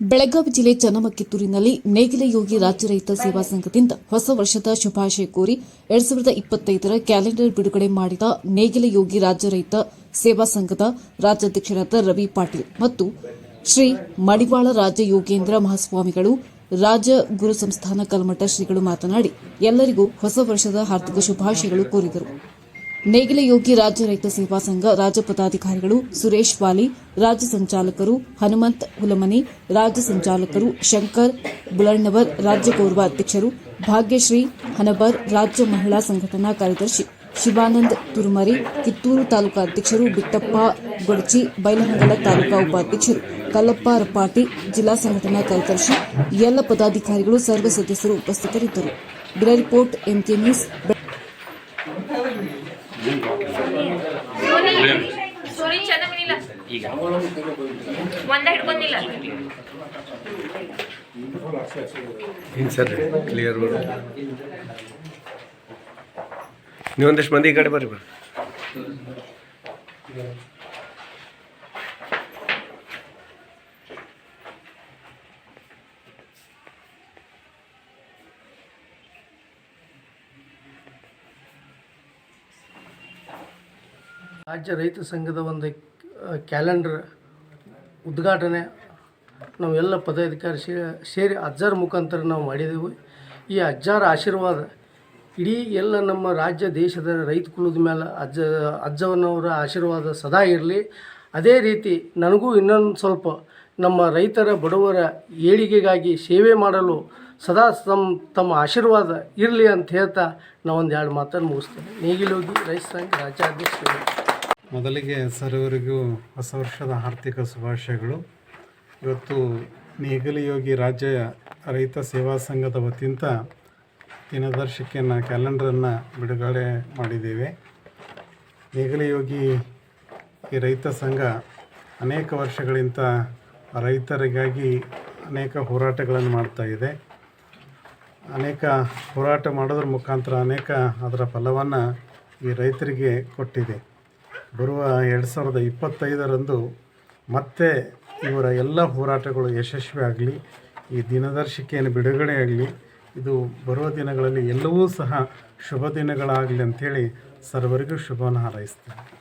ಬೆಳಗಾವಿ ಜಿಲ್ಲೆ ಚನ್ನಮಕ್ಕಿತ್ತೂರಿನಲ್ಲಿ ನೇಗಿಲಯೋಗಿ ರಾಜ್ಯ ರೈತ ಸೇವಾ ಸಂಘದಿಂದ ಹೊಸ ವರ್ಷದ ಶುಭಾಶಯ ಕೋರಿ ಎರಡ್ ಸಾವಿರದ ಇಪ್ಪತ್ತೈದರ ಕ್ಯಾಲೆಂಡರ್ ಬಿಡುಗಡೆ ಮಾಡಿದ ನೇಗಿಲ ಯೋಗಿ ರಾಜ್ಯ ರೈತ ಸೇವಾ ಸಂಘದ ರಾಜ್ಯಾಧ್ಯಕ್ಷರಾದ ರವಿ ಪಾಟೀಲ್ ಮತ್ತು ಶ್ರೀ ಮಡಿವಾಳ ರಾಜ ಯೋಗೇಂದ್ರ ಮಹಾಸ್ವಾಮಿಗಳು ರಾಜ ಗುರು ಸಂಸ್ಥಾನ ಕಲ್ಮಠ ಶ್ರೀಗಳು ಮಾತನಾಡಿ ಎಲ್ಲರಿಗೂ ಹೊಸ ವರ್ಷದ ಹಾರ್ದಿಕ ಶುಭಾಶಯಗಳು ಕೋರಿದರು. ನೇಗಿಲ ಯೋಗಿ ರಾಜ್ಯ ರೈತ ಸೇವಾ ಸಂಘ ರಾಜ್ಯ ಪದಾಧಿಕಾರಿಗಳು ಸುರೇಶ್ ವಾಲಿ ರಾಜ್ಯ ಸಂಚಾಲಕರು ಹನುಮಂತ್ ಹುಲಮನಿ, ರಾಜ್ಯ ಸಂಚಾಲಕರು ಶಂಕರ್ ಬುಲಣ್ಣವರ್ ರಾಜ್ಯ ಗೌರವ ಅಧ್ಯಕ್ಷರು ಭಾಗ್ಯಶ್ರೀ ಹನಬರ್, ರಾಜ್ಯ ಮಹಿಳಾ ಸಂಘಟನಾ ಕಾರ್ಯದರ್ಶಿ ಶಿವಾನಂದ್ ತುರುಮರಿ, ಕಿತ್ತೂರು ತಾಲೂಕಾ ಅಧ್ಯಕ್ಷರು ಬಿಟ್ಟಪ್ಪ ಗೊಡಚಿ, ಬೈಲಹೊಂಗಲ ತಾಲೂಕಾ ಉಪಾಧ್ಯಕ್ಷರು ಕಲ್ಲಪ್ಪ ರಪಾಟಿ ಜಿಲ್ಲಾ ಸಂಘಟನಾ ಕಾರ್ಯದರ್ಶಿ ಎಲ್ಲ ಪದಾಧಿಕಾರಿಗಳು, ಸರ್ವ ಸದಸ್ಯರು ಉಪಸ್ಥಿತರಿದ್ದರು. Bureau report, MK news clear ನೀವೊಂದಿಷ್ಟು ಮಂದಿ ಈ ಕಡೆ ಬರ್ರಿ ಬರ್ರಿ ರಾಜ್ಯ ರೈತ ಸಂಘದ ಒಂದು ಕ್ಯಾಲೆಂಡರ್ ಉದ್ಘಾಟನೆ ನಾವೆಲ್ಲ ಪದಾಧಿಕಾರಿ ಸೇ ಸೇರಿ ಅಜ್ಜರ ಮುಖಾಂತರ ನಾವು ಮಾಡಿದೆವು. ಈ ಅಜ್ಜಾರ ಆಶೀರ್ವಾದ ಇಡೀ ಎಲ್ಲ ನಮ್ಮ ರಾಜ್ಯ, ದೇಶದ ರೈತ ಕುಲದ ಮೇಲೆ ಅಜ್ಜ ಅಜ್ಜವನವರ ಆಶೀರ್ವಾದ ಸದಾ ಇರಲಿ. ಅದೇ ರೀತಿ ನನಗೂ ಇನ್ನೊಂದು ಸ್ವಲ್ಪ ನಮ್ಮ ರೈತರ ಬಡವರ ಏಳಿಗೆಗಾಗಿ ಸೇವೆ ಮಾಡಲು ಸದಾ ತಮ್ಮ ತಮ್ಮ ಆಶೀರ್ವಾದ ಇರಲಿ ಅಂತ ಹೇಳ್ತಾ ನಾವೊಂದು ಎರಡು ಮಾತನ್ನು ಮುಗಿಸ್ತೇನೆ. ನೇಗಿಲೋಗಿ ರೈತ ಸಂಘ ರಾಜ್ಯಾಧ್ಯಕ್ಷರು. ಮೊದಲಿಗೆ ಸರ್ವರಿಗೂ ಹೊಸ ವರ್ಷದ ಆರ್ಥಿಕ ಶುಭಾಶಯಗಳು. ಇವತ್ತು ನೇಗಲಿಯೋಗಿ ಯೋಗಿ ರಾಜ್ಯ ರೈತ ಸೇವಾ ಸಂಘದ ವತಿಯಿಂದ ದಿನದರ್ಶಿಕೆಯನ್ನು, ಕ್ಯಾಲೆಂಡರನ್ನು ಬಿಡುಗಡೆ ಮಾಡಿದ್ದೇವೆ. ನೇಗಲಿಯೋಗಿ ಯೋಗಿ ಈ ರೈತ ಸಂಘ ಅನೇಕ ವರ್ಷಗಳಿಂದ ರೈತರಿಗಾಗಿ ಅನೇಕ ಹೋರಾಟಗಳನ್ನು ಮಾಡ್ತಾ ಇದೆ. ಅನೇಕ ಹೋರಾಟ ಮಾಡೋದ್ರ ಮುಖಾಂತರ ಅನೇಕ ಅದರ ಫಲವನ್ನು ಈ ರೈತರಿಗೆ ಕೊಟ್ಟಿದೆ. ಬರುವ ಎರಡು ಸಾವಿರದ ಇಪ್ಪತ್ತೈದರಂದು ಮತ್ತೆ ಇವರ ಎಲ್ಲ ಹೋರಾಟಗಳು ಯಶಸ್ವಿ ಆಗಲಿ, ಈ ದಿನದರ್ಶಿಕೆಯನ್ನು ಬಿಡುಗಡೆ ಆಗಲಿ, ಇದು ಬರುವ ದಿನಗಳಲ್ಲಿ ಎಲ್ಲವೂ ಸಹ ಶುಭ ದಿನಗಳಾಗಲಿ ಅಂಥೇಳಿ ಸರ್ವರಿಗೂ ಶುಭವನ್ನು ಹಾರೈಸ್ತೇನೆ.